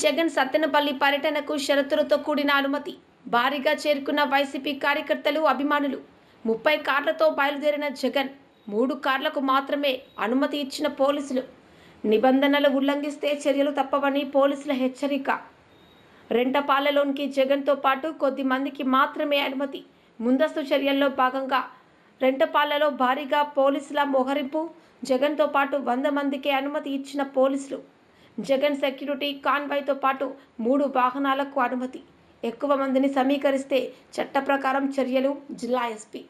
జగన్ సత్తెనపల్లి పర్యటనకు షరతులతో కూడిన అనుమతి. భారీగా చేరుకున్న వైసీపీ కార్యకర్తలు అభిమానులు. ముప్పై కార్లతో బయలుదేరిన జగన్ మూడు కార్లకు మాత్రమే అనుమతి ఇచ్చిన పోలీసులు. నిబంధనలు ఉల్లంఘిస్తే చర్యలు తప్పవని పోలీసుల హెచ్చరిక. రెంటపాలెలోనికి జగన్తో పాటు కొద్ది మందికి మాత్రమే అనుమతి. ముందస్తు చర్యల్లో భాగంగా రెంటపాలలో భారీగా పోలీసుల మోహరింపు జగన్తో పాటు వంద మందికి అనుమతి ఇచ్చిన పోలీసులు. జగన్ సెక్యూరిటీ కాన్వాయ్తో పాటు మూడు వాహనాలకు అనుమతి. ఎక్కువ మందిని సమీకరిస్తే చట్ట ప్రకారం చర్యలు జిల్లా ఎస్పీ.